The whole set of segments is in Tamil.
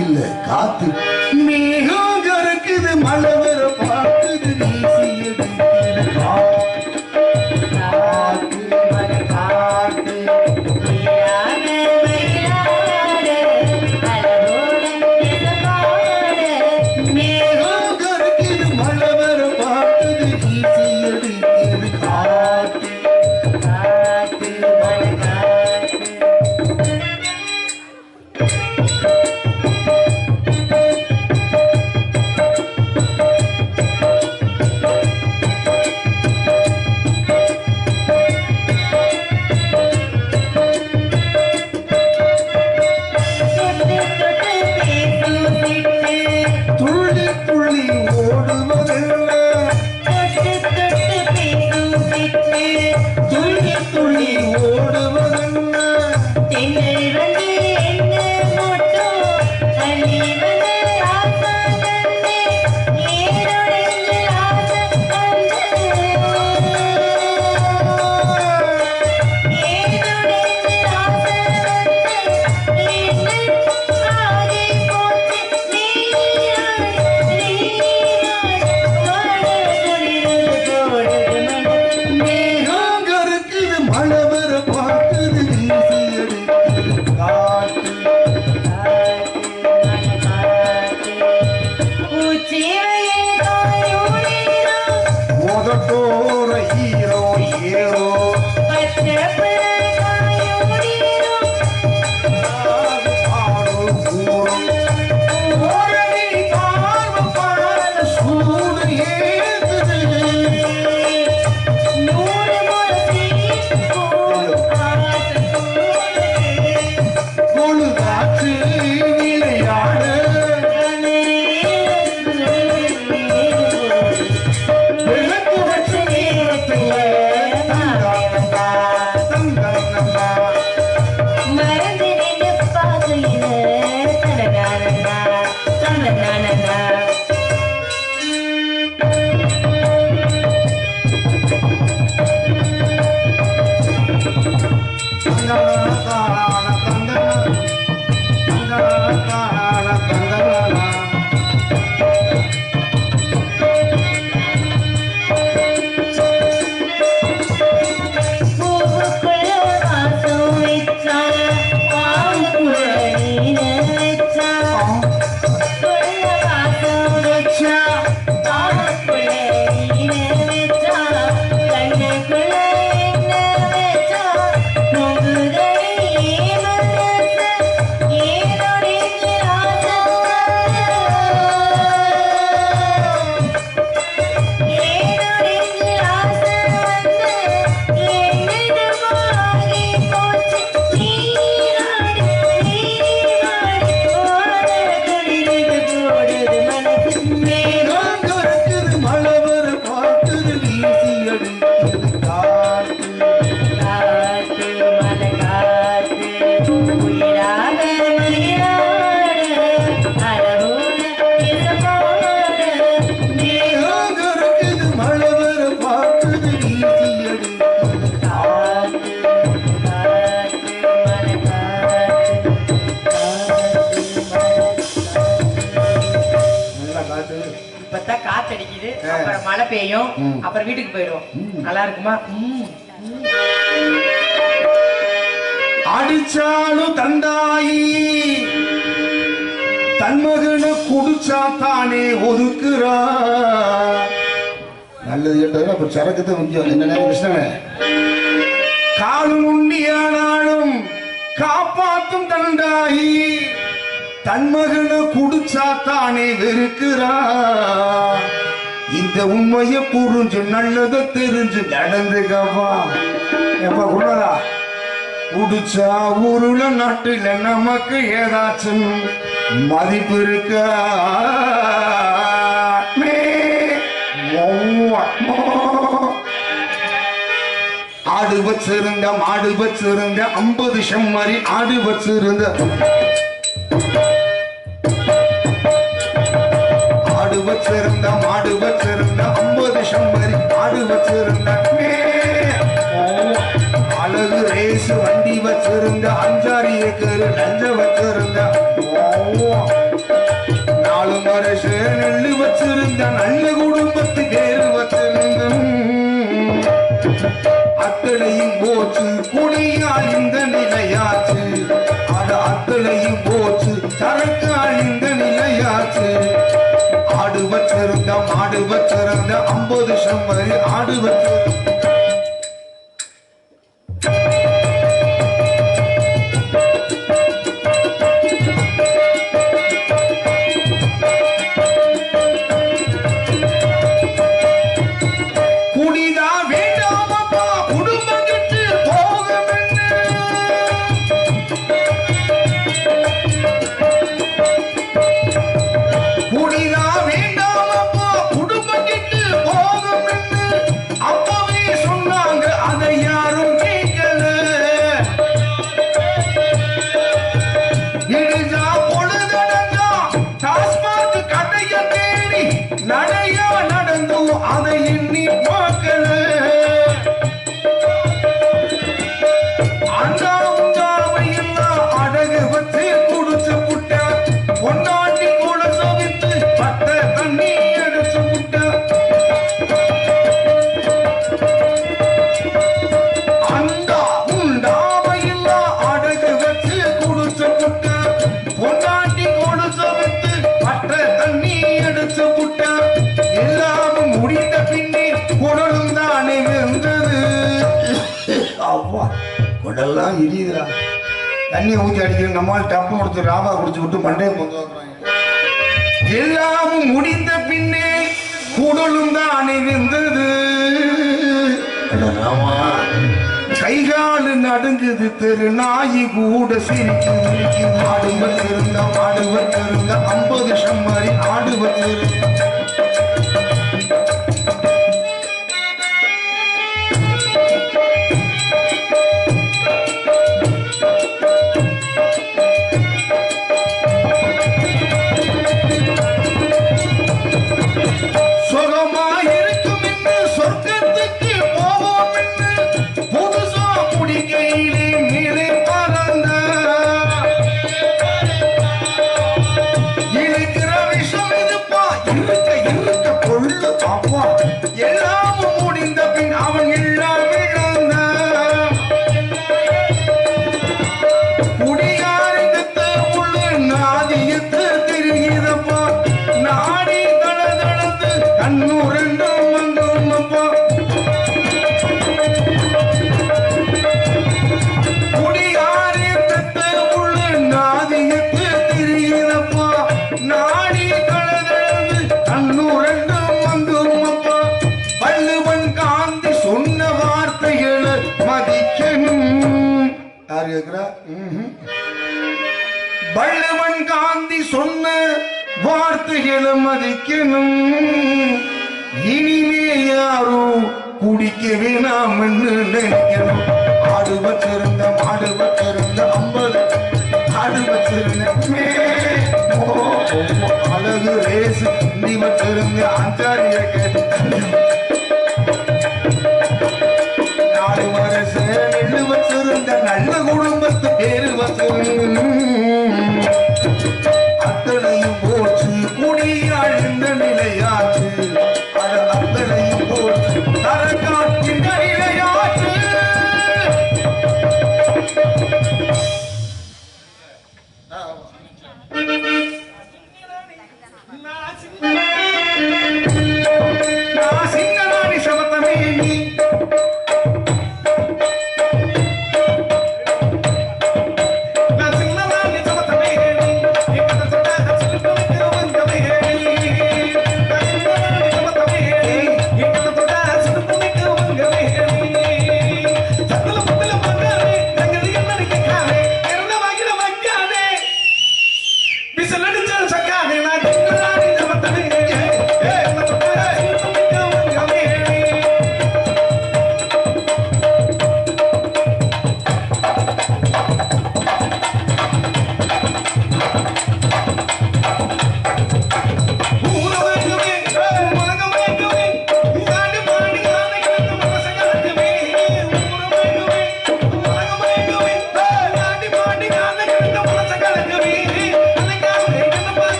இல்லை காத்து Namba. में அப்புறம் மழை பெய்யும். அப்புறம் வீட்டுக்கு போயிடுவோம். நல்லா இருக்குமா? அடிச்சாலும் தந்தாயி தன்மகனை குடிச்சா தானே ஒதுக்குறா. நல்லது கேட்டது அப்ப சரக்கத்தை கொஞ்சம் என்ன கிருஷ்ணன்? காலு நுண்ணியானாலும் காப்பாத்தும் தண்டாயி. தன்மகனை குடிச்சா தானே வெறுக்கிறா. இந்த உண்மையை புரிஞ்சு நல்லதை தெரிஞ்சு நடந்துக்கப்பா எப்ப குணரா குடிச்சா ஊருல நாட்டில் நமக்கு ஏதாச்சும் மதிப்பு இருக்க? ஆடு வச்சிருந்த மாடு வச்சிருந்த ஐம்பது செம்மறி ஆடு வச்சிருந்த. ஆடு வச்சிருந்த மாடு வச்சிருந்த. வச்சிருந்த அஞ்சாறு ஏக்கர் நஞ்ச வச்சிருந்த நாலு மரஷ நெல்லு வச்சிருந்த நல்ல குடும்பத்து பேரு வச்சிருந்த அத்தனையும் போச்சு குடியா இந்த நிலையாச்சு. அது அத்தனையும் போச்சு சரக்காளி திறந்த வச்சிருந்த திறந்த ஐம்பது செம்மறி ஆடு திறந்த உடல்லாம் இடியுதுரா தண்ணி ஊற்றி அடிக்கிற நம்மால் டப்பு கொடுத்து ராபா குடிச்சு விட்டு மண்டையை பொங்க எல்லாமும் முடிந்த பின்னே குடலும் தான் வெந்தது கைகாலு நடுங்குது தெரு நாயி கூட சிரிக்கும் ஆடுவர் வச்சிருந்த ஆடுவர் வச்சிருந்த ஐம்பது செம்மறி ஆடுவர் வச்சிருந்த யார் கேட்கிறா? ம்ஹும். வள்ளுவன் காந்தி சொன்ன வார்த்தைகளை மதிக்கணும். இனிமே யாரும் குடிக்க வேணாம் நினைக்கணும். ஆடு வச்சிருந்த மாடு வச்சிருந்த அம்பது ஆடு வச்சிருந்த அழகு ரேசு நீ வச்சிருந்த ஆச்சாரிய கேட்டு. அத்தனையும் போற்று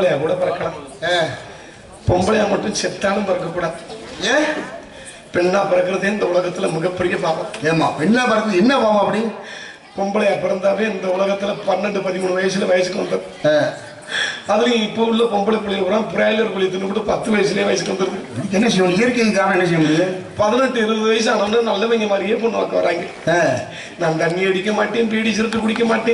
ஆம்பளையா கூட பிறக்கலாம். பொம்பளையா மட்டும் செத்தாலும் பிறக்கக்கூடாது. ஏ பெண்ணா பிறக்கிறதே இந்த உலகத்துல மிகப்பெரிய பாவம். ஏமா பெண்ணா பறந்து என்ன பாவம் அப்படி? பொம்பளையா பிறந்தாவே இந்த உலகத்துல பன்னெண்டு பதிமூணு வயசுல வயசுக்கு வந்தது அதுலயும் இப்போ உள்ள பொம்பளை பிள்ளைங்க கூட பிராய்லர் கோழி தின்னு கூட பத்து வயசுலயே வயசுக்கு வந்துருது. இதுக்கு என்ன செய்ய முடியும்? இயற்கைக்கு காரணம் என்ன செய்ய முடியும்? பதினெட்டு இருபது வயசு ஆனவங்க நல்லவங்க மாதிரியே பொண்ணு வராங்க. நான் தண்ணி அடிக்க மாட்டேன் பீடி சிறுத்து குடிக்க மாட்டேன்.